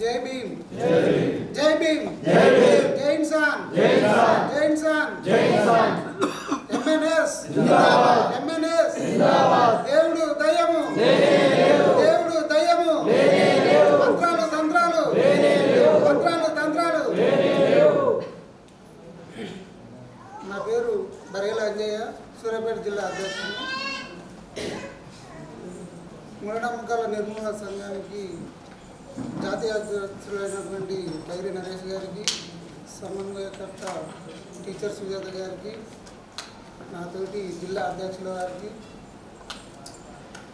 జై భీమ్. జై భీమ్. జై ఇన్సాన్ జై ఇన్సాన్ ఎంఎన్ఎస్. ఎంఎన్ఎస్. దేవుడు దయ్యము. దేవుడు. దయ్యము. మంత్రాలు తంత్రాలు. మంత్రాలు తంత్రాలు. నా పేరు బరేల అంజయ్య సూర్యాపేట జిల్లా అధ్యక్షుడు. మూఢనమ్మకాల నిర్మూలన సంఘానికి జాతీయ అధ్యక్షులైనటువంటి బైరి నరేష్ గారికి సమన్వయకర్త టీచర్ సుజాత గారికి నాతోటి జిల్లా అధ్యక్షుల గారికి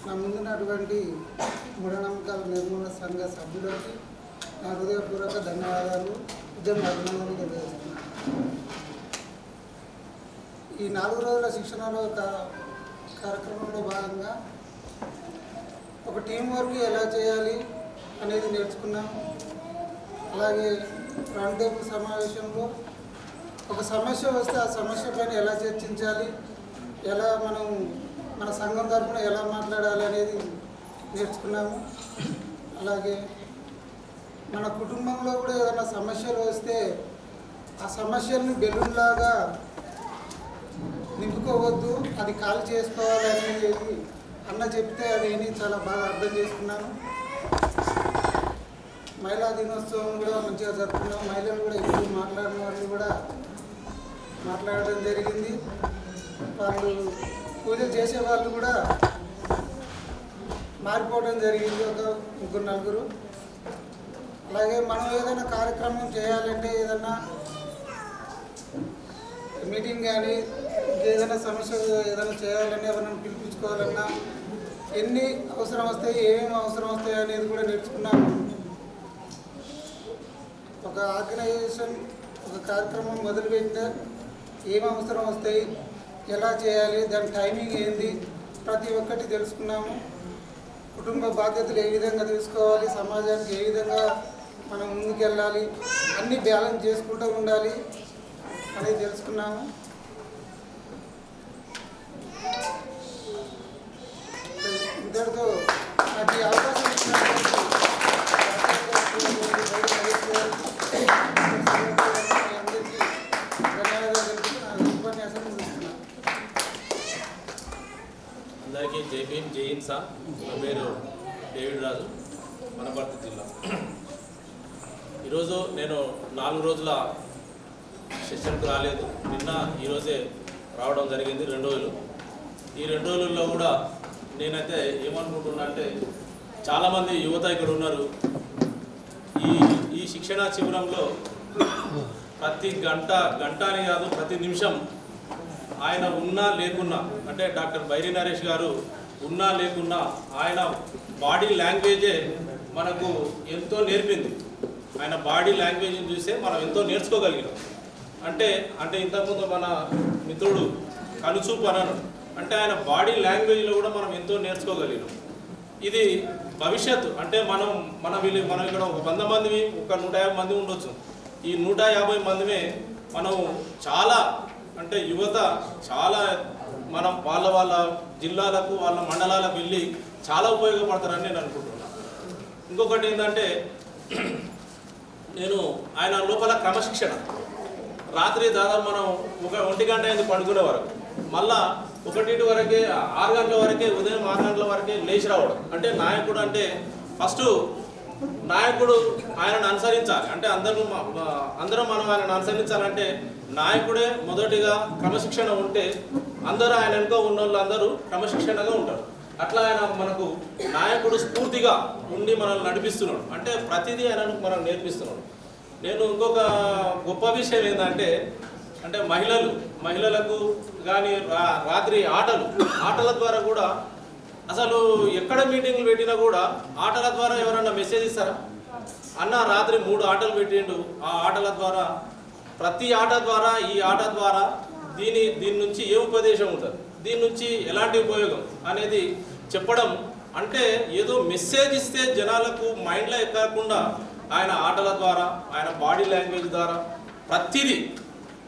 నా ముందున్నటువంటి మూఢనమ్మకాల నిర్మూలన సంఘ సభ్యులకి నా హృదయపూర్వక ధన్యవాదాలు. ఉద్యమ అభినందనలు తెలియజేస్తున్నాను. ఈ నాలుగు రోజుల శిక్షణలో ఒక కార్యక్రమంలో భాగంగా ఒక టీం వర్క్ ఎలా చేయాలి అనేది నేర్చుకున్నాం. అలాగే రౌండ్ టేబుల్ సమావేశంలో ఒక సమస్య వస్తే ఆ సమస్య పైన ఎలా చర్చించాలి? ఎలా మనం మన సంఘం తరఫున ఎలా మాట్లాడాలి అనేది నేర్చుకున్నాము. అలాగే మన కుటుంబంలో కూడా ఏదైనా సమస్యలు వస్తే ఆ సమస్యలను బెలూన్లాగా నింపుకోవద్దు అది ఖాళీ చేసుకోవాలి అనేది అన్న చెప్తే అది చాలా బాగా అర్థం చేసుకున్నాను. మహిళా దినోత్సవం కూడా మంచిగా జరుపుకున్నాం. మహిళలు కూడా ఎక్కువ మాట్లాడిన వాళ్ళు కూడా మాట్లాడడం జరిగింది. వాళ్ళు పూజ చేసే వాళ్ళు కూడా మారిపోవడం జరిగింది ఒక ముగ్గురు నలుగురు. అలాగే మనం ఏదైనా కార్యక్రమం చేయాలంటే ఏదైనా మీటింగ్ కానీ ఏదైనా సమస్య ఏదైనా చేయాలన్నా ఎవరైనా పిలిపించుకోవాలన్నా ఎన్ని అవసరం వస్తాయి ఏమేమి అవసరం వస్తాయి అనేది కూడా నేర్చుకున్నాము. ఒక ఆర్గనైజేషన్ ఒక కార్యక్రమం మొదలుపెట్టిన ఏం అవసరం వస్తాయి ఎలా చేయాలి దాని టైమింగ్ ఏంది ప్రతి ఒక్కటి తెలుసుకున్నాము. కుటుంబ బాధ్యతలు ఏ విధంగా తీసుకోవాలి సమాజానికి ఏ విధంగా మనం ముందుకెళ్ళాలి అన్నీ బ్యాలెన్స్ చేసుకుంటూ ఉండాలి అనేది తెలుసుకున్నాము. ఇంతటితో నాకు ఈ అవకాశం అందరికీ జై భీమ్ జై హింసా నా పేరు డేవిడ్ రాజు వనపర్తి జిల్లా. ఈరోజు నేను నాలుగు రోజుల సెషన్కి రాలేదు. నిన్న ఈరోజే రావడం జరిగింది రెండు రోజులు. ఈ రెండు రోజుల్లో కూడా నేనైతే ఏమనుకుంటున్నా అంటే చాలామంది యువత ఇక్కడ ఉన్నారు. ఈ ఈ శిక్షణ శిబిరంలో ప్రతి గంట గంట అని కాదు ప్రతి నిమిషం ఆయన ఉన్నా లేకున్నా అంటే డాక్టర్ బైరి నరేష్ గారు ఉన్నా లేకున్నా ఆయన బాడీ లాంగ్వేజే మనకు ఎంతో నేర్పింది. ఆయన బాడీ లాంగ్వేజ్ని చూస్తే మనం ఎంతో నేర్చుకోగలిగినాం అంటే అంటే ఇంతకుముందు మన మిత్రుడు కనుచూపు అనను అంటే ఆయన బాడీ లాంగ్వేజ్లో కూడా మనం ఎంతో నేర్చుకోగలిగినాం ఇది భవిష్యత్తు అంటే మనం మన వీళ్ళు మనం ఇక్కడ ఒక వంద మంది ఒక నూట యాభై మంది ఉండొచ్చు. ఈ నూట యాభై మందిమే మనం చాలా అంటే యువత చాలా మనం వాళ్ళ వాళ్ళ జిల్లాలకు వాళ్ళ మండలాలకు వెళ్ళి చాలా ఉపయోగపడతారని నేను అనుకుంటున్నాను ఇంకొకటి ఏంటంటే నేను ఆయన లోపల క్రమశిక్షణ. రాత్రి దాదాపు మనం ఒక ఒంటి గంట అయింది పడుకునే వరకు. మళ్ళా ఒకటింటి వరకే ఆరు గంటల వరకే ఉదయం ఆరు గంటల వరకే లేచి రావడం. అంటే నాయకుడు అంటే ఫస్ట్ నాయకుడు ఆయనను అనుసరించాలి. అంటే అందరూ అందరూ అందరం మనం ఆయనను అనుసరించాలంటే నాయకుడే మొదటిగా క్రమశిక్షణ ఉంటే అందరూ ఆయన వెనుక ఉన్న వాళ్ళందరూ క్రమశిక్షణగా ఉంటారు. అట్లా ఆయన మనకు నాయకుడు స్ఫూర్తిగా ఉండి మనల్ని నడిపిస్తున్నాడు. అంటే ప్రతిదీ ఆయనను మనం నేర్పిస్తున్నాడు. నేను ఇంకొక గొప్ప విషయం ఏంటంటే అంటే మహిళలు మహిళలకు కానీ రాత్రి ఆటలు ఆటల ద్వారా కూడా అసలు ఎక్కడ మీటింగ్లు పెట్టినా కూడా ఆటల ద్వారా ఎవరన్నా మెసేజ్ ఇస్తారా? అన్న రాత్రి మూడు ఆటలు పెట్టిండు. ఆ ఆటల ద్వారా ప్రతి ఆట ద్వారా ఈ ఆట ద్వారా దీని దీని నుంచి ఏ ఉపదేశం ఉంటుంది? దీని నుంచి ఎలాంటి ఉపయోగం అనేది చెప్పడం అంటే ఏదో మెసేజ్ ఇస్తే జనాలకు మైండ్లో ఎక్కకుండా ఆయన ఆటల ద్వారా ఆయన బాడీ లాంగ్వేజ్ ద్వారా ప్రతిదీ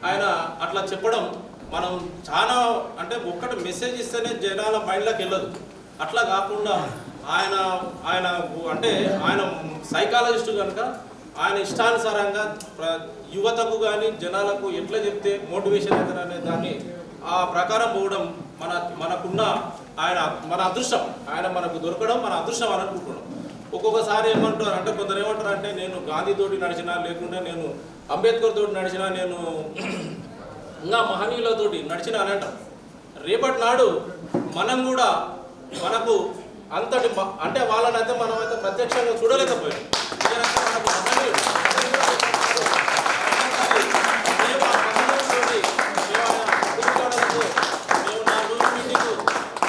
ఆయన అట్లా చెప్పడం మనం చాలా అంటే ఒక్కటి మెసేజ్ ఇస్తేనే జనాల మైండ్లోకి వెళ్ళదు. అట్లా కాకుండా ఆయన ఆయన అంటే ఆయన సైకాలజిస్ట్ కనుక ఆయన ఇష్టానుసారంగా యువతకు కానీ జనాలకు ఎట్లా చెప్తే మోటివేషన్ అవుతారు అనే దాన్ని ఆ ప్రకారం పోవడం మన మనకున్న ఆయన మన అదృష్టం. ఆయన మనకు దొరకడం మన అదృష్టం అని అనుకుంటున్నాం. ఒక్కొక్కసారి ఏమంటారు అంటే కొందరు ఏమంటారు అంటే నేను గాంధీ తోటి నడిచినా లేకుంటే నేను అంబేద్కర్ తోటి నడిచినా నేను ఇంకా మహనీయులతోటి నడిచిన అని అంటారు. రేపటి నాడు మనం కూడా మనకు అంతటి అంటే వాళ్ళనైతే మనమైతే ప్రత్యక్షంగా చూడలేకపోయాం. మేము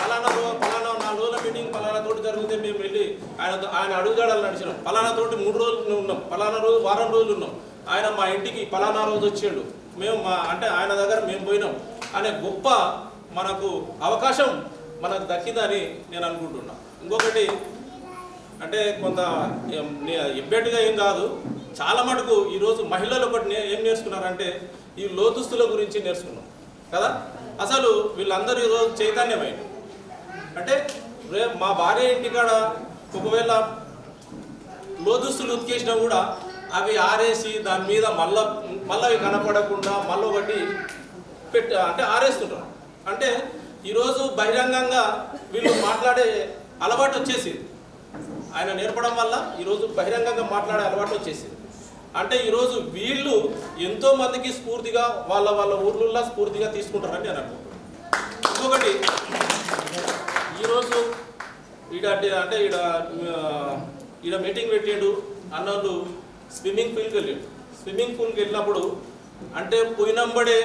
ఆయన రోజుల రోజుల మీటింగ్ తోటి మేము వెళ్ళి ఆయన ఆయన అడుగుజాడలు నడిచినాం. పలానా తోటి మూడు రోజులు ఉన్నాం. పలానా రోజు వారం రోజులు ఉన్నాం. ఆయన మా ఇంటికి పలానా రోజు వచ్చాడు. మేము మా అంటే ఆయన దగ్గర మేము పోయినాం. అనే గొప్ప మనకు అవకాశం మనకు దక్కిందని నేను అనుకుంటున్నా. ఇంకొకటి అంటే కొంత ఎబ్బెట్టుగా ఏం కాదు. చాలా మటుకు ఈరోజు మహిళలు ఒకటి ఏం నేర్చుకున్నారంటే ఈ లోతుస్తుల గురించి నేర్చుకున్నాం. కదా? అసలు వీళ్ళందరూ ఈరోజు చైతన్యమైంది అంటే రే మా భార్య ఇంటికాడ ఒకవేళ లోదుస్తులు ఉతికేసినా కూడా అవి ఆరేసి దాని మీద మళ్ళా మళ్ళీ అవి కనపడకుండా మళ్ళీ ఒకటి పెట్టి అంటే ఆరేస్తుంటారు అంటే ఈరోజు బహిరంగంగా వీళ్ళు మాట్లాడే అలవాటు వచ్చేసింది. ఆయన నేర్పడం వల్ల ఈరోజు బహిరంగంగా మాట్లాడే అలవాటు వచ్చేసింది. అంటే ఈరోజు వీళ్ళు ఎంతో మందికి స్ఫూర్తిగా వాళ్ళ వాళ్ళ ఊర్లలో స్ఫూర్తిగా తీసుకుంటారని నేను అనుకుంటున్నాను. ఇంకొకటి ఈరోజు ఈడ అంటే ఈడ ఈడ మీటింగ్ పెట్టిండు అన్నోళ్ళు స్విమ్మింగ్ పూల్కి వెళ్ళాడు. స్విమ్మింగ్ పూల్కి వెళ్ళినప్పుడు అంటే పోయినంబడే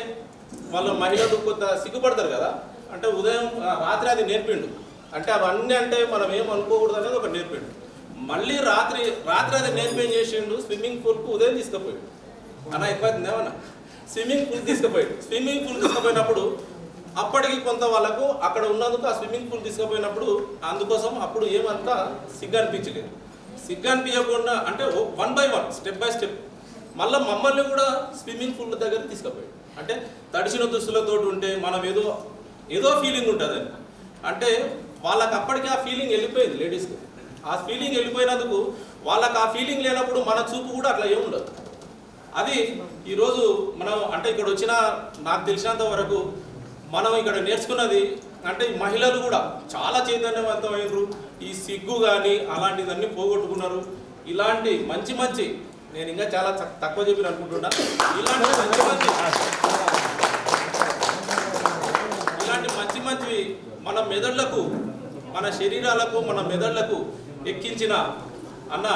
వాళ్ళ మహిళలు కొంత సిగ్గుపడతారు కదా. అంటే ఉదయం రాత్రి అది నేర్పిండు. అంటే అవన్నీ అంటే మనం ఏం అనుకోకూడదు అనేది ఒక నేర్పిండు. మళ్ళీ రాత్రి రాత్రి అది నేర్పేం చేసిండు? స్విమ్మింగ్ పూల్కు ఉదయం తీసుకుపోయాడు అన్న ఎక్కువ ఏమన్నా? స్విమ్మింగ్ పూల్ తీసుకుపోయాడు స్విమ్మింగ్ పూల్ తీసుకుపోయినప్పుడు అప్పటికి కొంత వాళ్ళకు అక్కడ ఉన్నందుకు ఆ స్విమ్మింగ్ పూల్ తీసుకుపోయినప్పుడు అందుకోసం అప్పుడు ఏమంతా సిగ్గు అనిపించలేదు. సిగ్గు అనిపించకుండా అంటే one by one step by step మళ్ళీ మమ్మల్ని కూడా స్విమ్మింగ్ పూల్ దగ్గర తీసుకుపోయాడు అంటే తడిసిన దుస్తులతో ఉంటే మనం ఏదో ఏదో ఫీలింగ్ ఉంటుంది అంటే. వాళ్ళకి అప్పటికి ఆ ఫీలింగ్ వెళ్ళిపోయింది లేడీస్కి. ఆ ఫీలింగ్ వెళ్ళిపోయినందుకు వాళ్ళకి ఆ ఫీలింగ్ లేనప్పుడు మన చూపు కూడా అట్లా ఏముండదు అది ఈరోజు మనం అంటే ఇక్కడ వచ్చిన నాకు తెలిసినంత వరకు మనం ఇక్కడ నేర్చుకున్నది అంటే మహిళలు కూడా చాలా చైతన్యవంతమైనరు ఈ సిగ్గు కానీ అలాంటివన్నీ పోగొట్టుకున్నారు. ఇలాంటి మంచి మంచి నేను ఇంకా చాలా తక్కువ చెప్పిన అనుకుంటున్నా. ఇలాంటి మంచి మంచి మంచివి మన మెదళ్ళకు మన శరీరాలకు మన మెదళ్ళకు ఎక్కించిన అన్న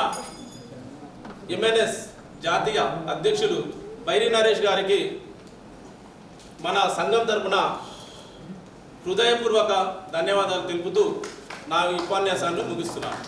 ఎంఎన్ఎస్ జాతీయ అధ్యక్షులు బైరి నరేష్ గారికి మన సంఘం తరపున హృదయపూర్వక ధన్యవాదాలు తెలుపుతూ నా ఉపన్యాసాన్ని ముగిస్తున్నాను.